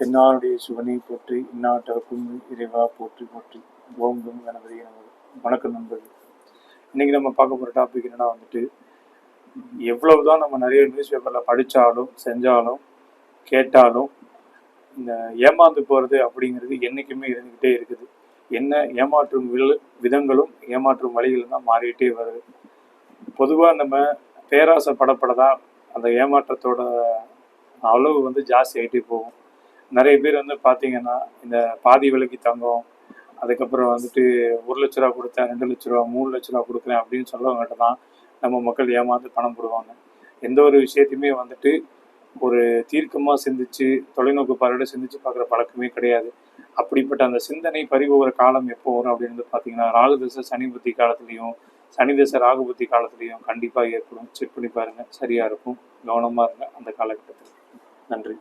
தென்னாடுடைய சிவனை போற்றி இந்நாட்டவர்க்கும் இறைவா போற்றி போற்றி. ஓங்கும் கம் கணபதி வணக்கம் நண்பர்கள். இன்னைக்கு நம்ம பார்க்க போகிற டாபிக் என்னன்னா வந்துட்டு எவ்வளவுதான் நம்ம நிறைய நியூஸ் பேப்பரில் படித்தாலும் செஞ்சாலும் கேட்டாலும் இந்த ஏமாந்து போகிறது அப்படிங்கிறது என்றைக்குமே இருந்துக்கிட்டே இருக்குது. என்ன ஏமாற்றும் விதங்களும் ஏமாற்றும் வழிகளும் தான் மாறிக்கிட்டே வருது. பொதுவாக நம்ம பேராசை படப்பட தான் அந்த ஏமாற்றத்தோட அளவு வந்து ஜாஸ்தி ஆகிட்டே போகும். நிறைய பேர் வந்து பார்த்தீங்கன்னா இந்த பாதி விலைக்கு தங்கம் அதுக்கப்புறம் வந்துட்டு ஒரு லட்ச ரூபா கொடுத்தேன் ரெண்டு லட்ச ரூபா மூணு லட்ச ரூபா கொடுக்குறேன் அப்படின்னு சொல்லவங்ககிட்ட தான் நம்ம மக்கள் ஏமாந்து பணம் போடுவாங்க. எந்த ஒரு விஷயத்தையுமே வந்துட்டு ஒரு தீர்க்கமாக சிந்திச்சு தொலைநோக்கு பார்வையோட சிந்திச்சு பார்க்குற பழக்கமே கிடையாது. அப்படிப்பட்ட அந்த சிந்தனை பறிபோகிற காலம் எப்போ வரும் அப்படின்னு பார்த்தீங்கன்னா ராகு தசை சனி புத்தி காலத்துலேயும் சனி தசை ராகு புத்தி காலத்துலேயும் கண்டிப்பாக ஏற்படும். செக் பண்ணி பாருங்கள் சரியாக இருக்கும். கவனமாக இருங்க அந்த காலகட்டத்தில். நன்றி.